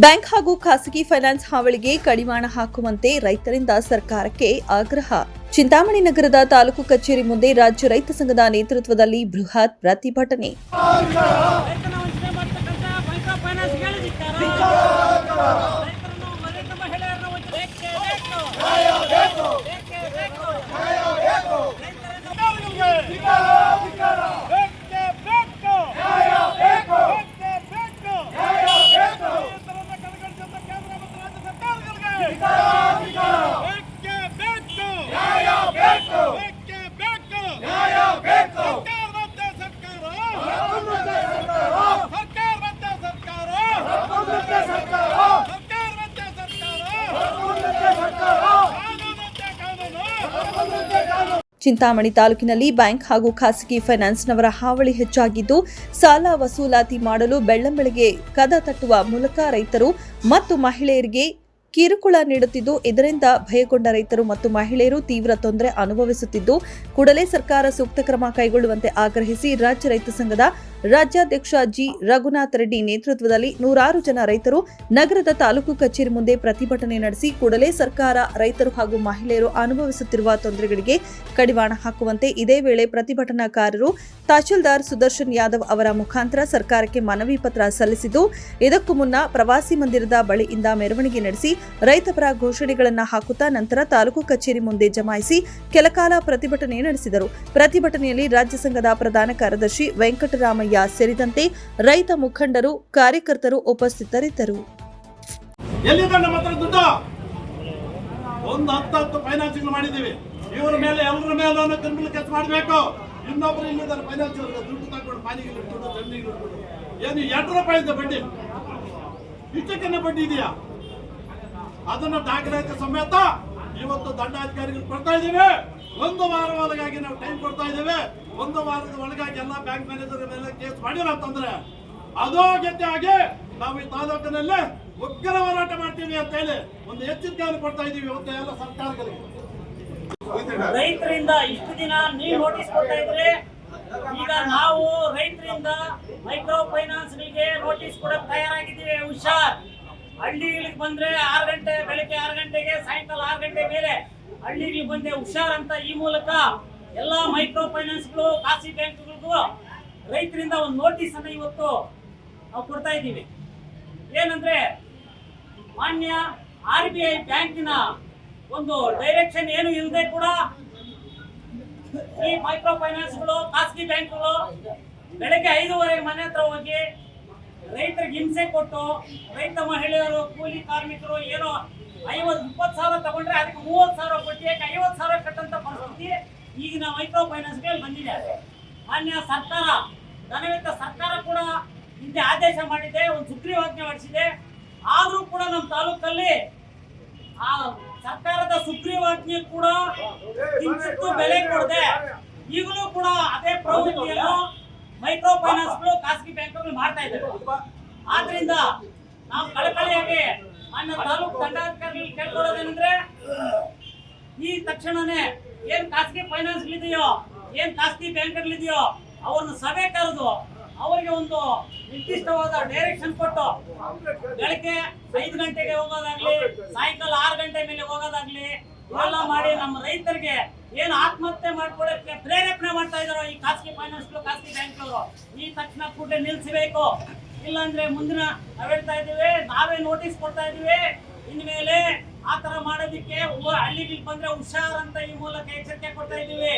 Bank ಹಾಗೂ ಖಾಸಗಿ finance ಹಾವಳಿಗೆ ಕಡಿವಾಣ ಹಾಕುವಂತೆ ರೈತರಿಂದ ಸರ್ಕಾರಕ್ಕೆ ಆಗ್ರಹ. ಚಿಂತಾಮಣಿ ನಗರದ ತಾಲೂಕು ಕಚೇರಿ ಮುಂದೆ ರಾಜ್ಯ ರೈತ ಸಂಘದ ನೇತೃತ್ವದಲ್ಲಿ ಬೃಹತ್ ಪ್ರತಿಭಟನೆ. ಚಿಂತಾಮಣಿ ತಾಲೂಕಿನಲ್ಲಿ ಬ್ಯಾಂಕ್ ಹಾಗೂ ಖಾಸಗಿ ಫೈನಾನ್ಸ್ನವರ ಹಾವಳಿ ಹೆಚ್ಚಾಗಿದ್ದು, ಸಾಲ ವಸೂಲಾತಿ ಮಾಡಲು ಬೆಳ್ಳಂಬೆಳಗ್ಗೆ ಕದ ತಟ್ಟುವ ಮೂಲಕ ರೈತರು ಮತ್ತು ಮಹಿಳೆಯರಿಗೆ ಕಿರುಕುಳ ನೀಡುತ್ತಿದ್ದು, ಇದರಿಂದ ಭಯಗೊಂಡ ರೈತರು ಮತ್ತು ಮಹಿಳೆಯರು ತೀವ್ರ ತೊಂದರೆ ಅನುಭವಿಸುತ್ತಿದ್ದು, ಕೂಡಲೇ ಸರ್ಕಾರ ಸೂಕ್ತ ಕ್ರಮ ಕೈಗೊಳ್ಳುವಂತೆ ಆಗ್ರಹಿಸಿ ರಾಜ್ಯ ರೈತ ಸಂಘದ ರಾಜ್ಯಾಧ್ಯಕ್ಷ ಜಿ. ರಘುನಾಥ್ ರೆಡ್ಡಿ ನೇತೃತ್ವದಲ್ಲಿ ನೂರಾರು ಜನ ರೈತರು ನಗರದ ತಾಲೂಕು ಕಚೇರಿ ಮುಂದೆ ಪ್ರತಿಭಟನೆ ನಡೆಸಿ ಕೂಡಲೇ ಸರ್ಕಾರ ರೈತರು ಹಾಗೂ ಮಹಿಳೆಯರು ಅನುಭವಿಸುತ್ತಿರುವ ತೊಂದರೆಗಳಿಗೆ ಕಡಿವಾಣ ಹಾಕುವಂತೆ ಇದೇ ವೇಳೆ ಪ್ರತಿಭಟನಾಕಾರರು ತಹಶೀಲ್ದಾರ್ ಸುದರ್ಶನ್ ಯಾದವ್ ಅವರ ಮುಖಾಂತರ ಸರ್ಕಾರಕ್ಕೆ ಮನವಿ ಪತ್ರ ಸಲ್ಲಿಸಿದ್ದು, ಇದಕ್ಕೂ ಮುನ್ನ ಪ್ರವಾಸಿ ಮಂದಿರದ ಬಳಿಯಿಂದ ಮೆರವಣಿಗೆ ನಡೆಸಿ ರೈತಪರ ಘೋಷಣೆಗಳನ್ನು ಹಾಕುತ್ತಾ ನಂತರ ತಾಲೂಕು ಕಚೇರಿ ಮುಂದೆ ಜಮಾಯಿಸಿ ಕೆಲಕಾಲ ಪ್ರತಿಭಟನೆ ನಡೆಸಿದರು. ಪ್ರತಿಭಟನೆಯಲ್ಲಿ ರಾಜ್ಯ ಸಂಘದ ಪ್ರಧಾನ ಕಾರ್ಯದರ್ಶಿ ವೆಂಕಟರಾಮಯ್ಯ ಸೇರಿದಂತೆ ರೈತ ಮುಖಂಡರು, ಕಾರ್ಯಕರ್ತರು ಉಪಸ್ಥಿತರಿದ್ದರು. ಒಂದು ಹತ್ತು ಹತ್ತು ಫೈನಾನ್ಸ್ ಮಾಡಿದೀವಿ ಇವ್ರ ಮೇಲೆ ಎಲ್ಲರ ಮೇಲೆ ಕ್ರಿಮಿನಲ್ ಕೇಸ್ ಮಾಡಬೇಕು. ಇನ್ನೊಬ್ರು ಇಲ್ಲಿದ್ದಾರೆ ಫೈನಾನ್ಸ್ ದುಡ್ಡು ತಗೊಂಡು ಪಾನಿಗೆ ದುಡ್ಡು ಜಮೀನಿಗೆ ದುಡ್ಡು ಏನು, ಎರಡು ರೂಪಾಯಿ ಬಡ್ಡಿ. ಇಷ್ಟಕ್ಕೇನೆ ಬಡ್ಡಿ ಇದೆಯಾ? ಅದನ್ನ ದಾಖಲಾತಿ ಸಮೇತ ಇವತ್ತು ದಂಡಾಧಿಕಾರಿಗಳು ಕೊಡ್ತಾ ಇದ್ದೀವಿ. ಒಂದು ವಾರ ಒಳಗಾಗಿ ನಾವು ಟೈಮ್ ಕೊಡ್ತಾ ಇದ್ದೇವೆ. ಒಂದು ವಾರದ ಒಳಗಾಗಿ ಎಲ್ಲ ಬ್ಯಾಂಕ್ ಮ್ಯಾನೇಜರ್ ಮೇಲೆ ಕೇಸ್ ಮಾಡಿಲ್ಲ ಅಂತಂದ್ರೆ ಅದೋ ಆಗಿ ನಾವು ಈ ತಾಲೂಕಿನಲ್ಲಿ ಉಗ್ರ ಹೋರಾಟ ಮಾಡ್ತೀವಿ ಅಂತ ಹೇಳಿ ಒಂದು ಎಚ್ಚರಿಕೆಯನ್ನು ಕೊಡ್ತಾ ಇದೀವಿ ಇವತ್ತು ಎಲ್ಲ ಸರ್ಕಾರಗಳಿಗೆ. ರೈತರಿಂದ ಇಷ್ಟು ದಿನ ನೀವು ನೋಟಿಸ್ ಕೊಡ್ತಾ ಇದ್ರೆ ಈಗ ನಾವು ರೈತರಿಂದ ಮೈಕ್ರೋ ಫೈನಾನ್ಸ್ ನೋಟಿಸ್ ಕೊಡಕ್ ತಯಾರಾಗಿದ್ದೀವಿ, ಹುಷಾರ್. ಹಳ್ಳಿಗಳಿಗೆ ಬಂದ್ರೆ ಆರು ಗಂಟೆ, ಬೆಳಿಗ್ಗೆ ಆರು ಗಂಟೆಗೆ, ಸಾಯಂಕಾಲ ಆರು ಗಂಟೆ ಮೇಲೆ ಹಳ್ಳಿಗಳಿಗೆ ಬಂದೆ ಹುಷಾರ್ ಅಂತ ಈ ಮೂಲಕ ಎಲ್ಲಾ ಮೈಕ್ರೋ ಫೈನಾನ್ಸ್ಗಳು ಖಾಸಗಿ ಬ್ಯಾಂಕ್ಗಳಿಗೂ ರೈತರಿಂದ ಒಂದು ನೋಟಿಸ್ ಅನ್ನ ಇವತ್ತು ನಾವು ಕೊಡ್ತಾ ಇದ್ದೀವಿ. ಏನಂದ್ರೆ, ಮಾನ್ಯ ಆರ್ ಬಿ ಐ ಬ್ಯಾಂಕಿನ ಒಂದು ಡೈರೆಕ್ಷನ್ ಏನು ಇಲ್ಲದೆ ಕೂಡ ಈ ಮೈಕ್ರೋ ಫೈನಾನ್ಸ್ಗಳು ಖಾಸಗಿ ಬ್ಯಾಂಕ್ಗಳು ಬೆಳಗ್ಗೆ ಐದೂವರೆಗೆ ಮನೆ ಹತ್ರ ಹೋಗಿ ರೈತರಿಗೆ ಹಿಂಸೆ ಕೊಟ್ಟು, ರೈತ ಮಹಿಳೆಯರು, ಕೂಲಿ ಕಾರ್ಮಿಕರು ಏನೋ ಐವತ್ತು, ಇಪ್ಪತ್ತು ಸಾವಿರ ತಗೊಂಡ್ರೆ ಅದಕ್ಕೆ ಮೂವತ್ತು ಸಾವಿರ ಕೊಟ್ಟು ಐವತ್ತು ಸಾವಿರ ಕಟ್ಟಂತ ಪರಿಸ್ಥಿತಿ ಈಗಿನ ಮೈಕ್ರೋ ಫೈನಾನ್ಸ್ಗೆ ಬಂದಿದೆ ಮಾನ್ಯ ಸರ್ಕಾರ ನನಗಿಂತ ಸರ್ಕಾರ ಕೂಡ ಹಿಂದೆ ಆದೇಶ ಮಾಡಿದೆ, ಒಂದು ಸುಗ್ರೀವಾಜ್ಞೆ ಮಾಡಿಸಿದೆ. ಆದರೂ ಕೂಡ ನಮ್ಮ ತಾಲೂಕಲ್ಲಿ ಆ ಸರ್ಕಾರದ ಸುಗ್ರೀವಾಜ್ಞೆ ಕೂಡ ಕಿಂಚಿತ್ತು ಬೆಲೆ ಕೊಡದೆ ಈಗಲೂ ಕೂಡ ಅದೇ ಪ್ರವೃತ್ತಿಯನ್ನು ಮೈಕ್ರೋ ಫೈನಾನ್ಸ್ಗಳು ಖಾಸಗಿ ಬ್ಯಾಂಕ್ಗಳು ಮಾಡ್ತಾ ಇದ್ದಾರೆ. ಆದ್ರಿಂದ ನಾವು ಕಳಕಳಿಯಾಗಿ ಮಾನ್ಯ ತಾಲೂಕು ದಂಡಾಧಿಕಾರಿಗಳು ಕೇಳ್ಕೊಳ್ಳೋದೇನೆಂದ್ರೆ ಈ ತಕ್ಷಣನೇ ಏನ್ ಖಾಸಗಿ ಫೈನಾನ್ಸ್ ಇದೆಯೋ, ಏನ್ ಖಾಸಗಿ ಬ್ಯಾಂಕ್ಗಳಿದೆಯೋ ಅವ್ರನ್ನ ಸಭೆ ಕರೆದು ಅವರಿಗೆ ಒಂದು ನಿರ್ದಿಷ್ಟವಾದ ಡೈರೆಕ್ಷನ್ ಕೊಟ್ಟು ಬೆಳಗ್ಗೆ ಐದು ಗಂಟೆಗೆ ಹೋಗೋದಾಗ್ಲಿ, ಸಾಯಂಕಾಲ ಆರು ಗಂಟೆ ಮೇಲೆ ಹೋಗೋದಾಗ್ಲಿ, ಇವೆಲ್ಲ ಮಾಡಿ ನಮ್ಮ ರೈತರಿಗೆ ಏನು ಆತ್ಮಹತ್ಯೆ ಮಾಡ್ಕೊಳ್ಳೋಕೆ ಪ್ರೇರೇಪಣೆ ಮಾಡ್ತಾ ಇದಾರೋ ಈ ಖಾಸಗಿ ಫೈನಾನ್ಸ್ ಖಾಸಗಿ ಬ್ಯಾಂಕ್ನವರು ಈ ತಕ್ಷಣ ಕೂಡಲೇ ನಿಲ್ಲಿಸಬೇಕು ಇಲ್ಲಾಂದ್ರೆ ಮುಂದಿನ ನಾವ್ ಹೇಳ್ತಾ ಇದ್ದೀವಿ, ನಾವೇ ನೋಟಿಸ್ ಕೊಡ್ತಾ ಇದೀವಿ ಇನ್ಮೇಲೆ ಆ ತರ ಮಾಡೋದಿಕ್ಕೆ ಹಳ್ಳಿಗಳಿಗೆ ಹಳ್ಳಿಗೆ ಬಂದ್ರೆ ಹುಷಾರ್ ಅಂತ ಈ ಮೂಲಕ ಎಚ್ಚರಿಕೆ ಕೊಡ್ತಾ ಇದ್ದೀವಿ.